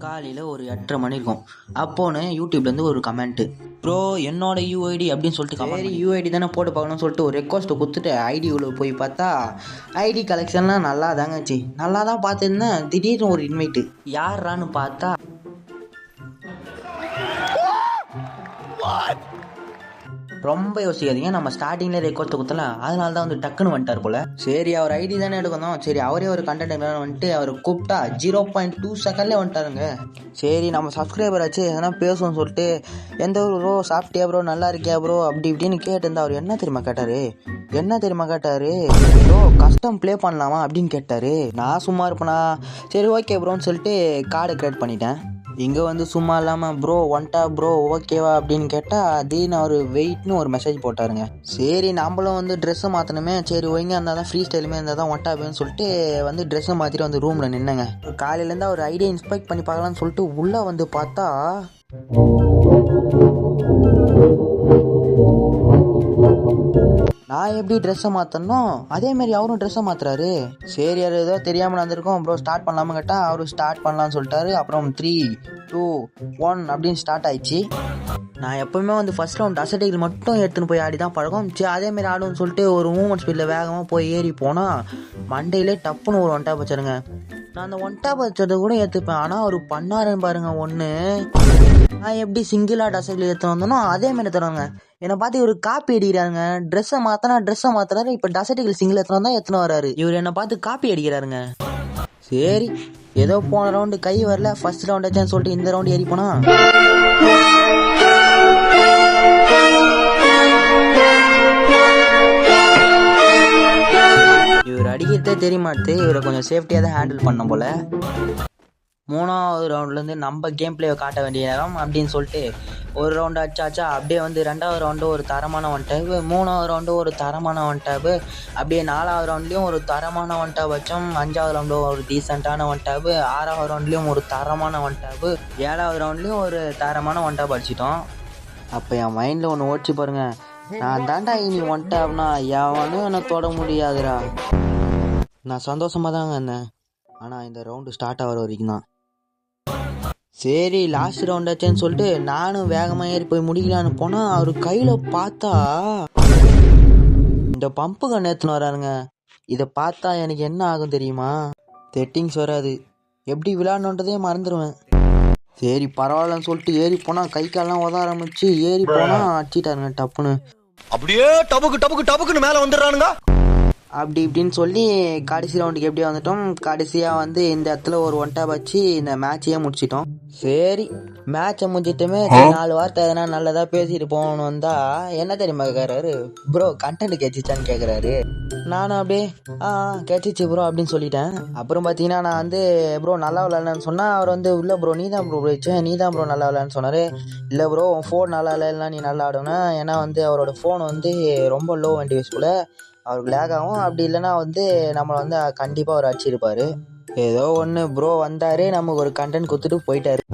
காலையில் ஒரு எட்டரை மணி இருக்கும் அப்போன்னு யூடியூப்லேருந்து ஒரு கமெண்ட்டு ப்ரோ என்னோட யூஐடி அப்படின்னு சொல்லிட்டு சரி யூஐடி தானே போட்டு பார்க்கணும்னு சொல்லிட்டு ஒரு ரெக்வஸ்ட்டை கொடுத்துட்டு ஐடி உள்ள போய் பார்த்தா ஐடி கலெக்ஷன்லாம் நல்லா தாங்க இருந்துச்சு. நல்லா தான் பார்த்துருந்தேன். திடீர்னு ஒரு இன்வைட்டு யாரான்னு பார்த்தா ரொம்ப யோசிக்காதீங்க. நம்ம ஸ்டார்டிங்லேயே ரெக்கார்ட் கொடுத்தல அதனால தான் வந்து டக்குன்னு வந்துட்டார் போல. சரி அவர் ஐடி தானே எடுக்கணும். சரி அவரே ஒரு கண்டென்ட் வந்துட்டு அவர் கூப்பிட்டா ஜீரோ பாயிண்ட் டூ செகண்ட்லேயே வந்துட்டாருங்க. சரி நம்ம சப்ஸ்கிரைபர் ஆச்சு எதனா பேசுவோம்னு சொல்லிட்டு எந்த ஒரு ப்ரோ சாப்பிட்டியா ப்ரோ நல்லா இருக்கியா ப்ரோ அப்படி இப்படின்னு கேட்டிருந்தா அவர் என்ன தெரியுமா கேட்டாரு? என்ன தெரியுமா கேட்டாரு? ப்ரோ கஸ்டம் ப்ளே பண்ணலாமா? அப்படின்னு கேட்டாரு. நான் சும்மா இருப்பேனா? சரி ஓகே ப்ரோன்னு சொல்லிட்டு கார்டு கிரியேட் பண்ணிட்டேன். இங்கே வந்து சும்மா இல்லாமல் ப்ரோ ஒன்ட்டா ப்ரோ ஓகேவா அப்படின்னு கேட்டால் திடீர்னு அவர் வெயிட்னு ஒரு மெசேஜ் போட்டாருங்க. சரி நம்மளும் வந்து ட்ரெஸ்ஸை மாற்றணுமே சரி ஒய்ங்க இருந்தால் தான் ஃப்ரீ ஸ்டைலுமே இருந்தால் தான் ஒன்ட்டா அப்படின்னு சொல்லிட்டு வந்து ட்ரெஸ்ஸை மாற்றிட்டு வந்து ரூமில் நின்னங்க. காலையிலேருந்து அவர் ஐடியா இன்ஸ்பெக்ட் பண்ணி பார்க்கலாம்னு சொல்லிட்டு உள்ளே வந்து பார்த்தா நான் எப்படி ட்ரெஸ்ஸை மாற்றணும் அதே மாதிரி அவரும் ட்ரெஸ்ஸை மாற்றுறாரு சரி யார் ஏதோ தெரியாமல் நடந்திருக்கோம். ப்ரோ ஸ்டார்ட் பண்ணலாமா கேட்டால் அவரும் ஸ்டார்ட் பண்ணலாம்னு சொல்லிட்டாரு. அப்புறம் த்ரீ டூ ஒன் அப்படின்னு ஸ்டார்ட் ஆயிடுச்சு. நான் எப்பவுமே வந்து ஃபர்ஸ்ட் ரவுண்ட் அசட்டைகள் மட்டும் எடுத்துன்னு போய் ஆடி தான் பழகும் சரி அதே மாதிரி ஆடுன்னு சொல்லிட்டு ஒரு மூமெண்ட் ஸ்பீடில் வேகமாக போய் ஏறி போனால் மண்டையிலே டப்புன்னு ஒரு ஒன் டாப் வச்சிருங்க. நான் அந்த ஒன் டாப் கூட ஏற்றுப்பேன் ஆனால் அவர் பண்ணாருன்னு பாருங்க ஒன்று நான் எப்படி சிங்கிளாக டசைக்கிள் எடுத்து வந்தனோ அதே மாதிரி தருவாங்க. என்னை பார்த்து இவர் காப்பி அடிக்கிறாருங்க. ட்ரெஸ்ஸை மாற்றினா ட்ரெஸ்ஸை மாற்றுறாரு இப்போ டசைட்டிகள் சிங்கிள் எத்தனை தான் எத்தனை வராரு. இவர் என்னை பார்த்து காப்பி அடிக்கிறாருங்க. சரி ஏதோ போன ரவுண்டு கை வரல. ஃபர்ஸ்ட் ரவுண்ட் ஆச்சான்னு சொல்லிட்டு இந்த ரவுண்டு ஏறி போனா? தெரியமாட்டு இவரை கொஞ்சம் சேஃப்டியாக தான் ஹேண்டில் பண்ண போல. மூணாவது ரவுண்ட்லேருந்து நம்ம கேம் பிளேவை காட்ட வேண்டிய நேரம் அப்படின்னு சொல்லிட்டு ஒரு ரவுண்டு அச்சாச்சா அப்படியே வந்து ரெண்டாவது ரவுண்டு ஒரு தரமான ஒன் டேப் மூணாவது ரவுண்டு ஒரு தரமான ஒன் டேப் அப்படியே நாலாவது ரவுண்ட்லேயும் ஒரு தரமான ஒன் டேப் வச்சோம் அஞ்சாவது ரவுண்டு ஒரு டீசெண்டான ஒன் டேப் ஆறாவது ரவுண்ட்லேயும் ஒரு தரமான ஒன் டேப் ஏழாவது ரவுண்ட்லேயும் ஒரு தரமான ஒன் டேப் அடிச்சிட்டோம். அப்போ என் மைண்டில் ஒன்று ஓடிச்சு பாருங்க. நான் தாண்டா இனி ஒன் டேப்னா எவனும் என்னை தொட முடியாதுடா. நான் சந்தோஷமாக தாங்க இருந்தேன். ஆனால் இந்த ரவுண்டு ஸ்டார்ட் ஆகிற வரைக்கும் தான் சரி லாஸ்ட் ரவுண்டாச்சேன்னு சொல்லிட்டு நானும் வேகமாக ஏறி போய் முடிக்கலான்னு போனால் அவர் கையில் பார்த்தா இந்த பம்பு கண் ஏற்றுன்னு வராருங்க. இதை பார்த்தா எனக்கு என்ன ஆகும் தெரியுமா? செட்டிங்ஸ் வராது. எப்படி விளாடணுன்றதே மறந்துடுவேன் சரி பரவாயில்லன்னு சொல்லிட்டு ஏறி போனால் கை காலெல்லாம் உத ஆரம்பிச்சு ஏறி போனால் அடிச்சிட்டாருங்க டப்புன்னு. அப்படியே டபுக்கு டபுக்கு டபுக்குன்னு மேல வந்துடுறானுங்க. அப்படி இப்படின்னு சொல்லி கடைசி ரவுண்டுக்கு எப்படி வந்துட்டோம். கடைசியாக வந்து இந்த இடத்துல ஒரு ஒன் டேப் வச்சு இந்த மேட்சையே முடிச்சிட்டோம். சரி மேட்சை முடிச்சிட்டுமே. நாலு வார்த்தை எதனா நல்லதாக பேசிட்டு போகணும் வந்தா என்ன தெரியுமா கேட்குறாரு ப்ரோ கண்டென்ட் கேச்சிச்சான்னு கேட்குறாரு நானும் அப்படியே ஆ கேச்சிச்சு ப்ரோ அப்படின்னு சொல்லிட்டேன். அப்புறம் பார்த்தீங்கன்னா நான் வந்து ப்ரோ நல்லா விளையாடலன்னு சொன்னால் அவர் வந்து இல்லை ப்ரோ நீ தான் ப்ரோ வச்சேன் நீ தான் ப்ரோ நல்லா விளையாடுன்னு சொன்னார். இல்லை ப்ரோ உன் ஃபோன் நல்லா இல்லைன்னா நீ நல்லா ஆடணும் ஏன்னா வந்து அவரோட ஃபோன் வந்து ரொம்ப லோ வண்டி வயசுக்குள்ள அவருக்கு லேக் ஆகும். அப்படி இல்லைன்னா வந்து நம்மளை வந்து கண்டிப்பாக அவர் அடிச்சிருப்பார். ஏதோ ஒன்று ப்ரோ வந்தார் நமக்கு ஒரு கண்டென்ட் கொடுத்துட்டு போயிட்டாரு.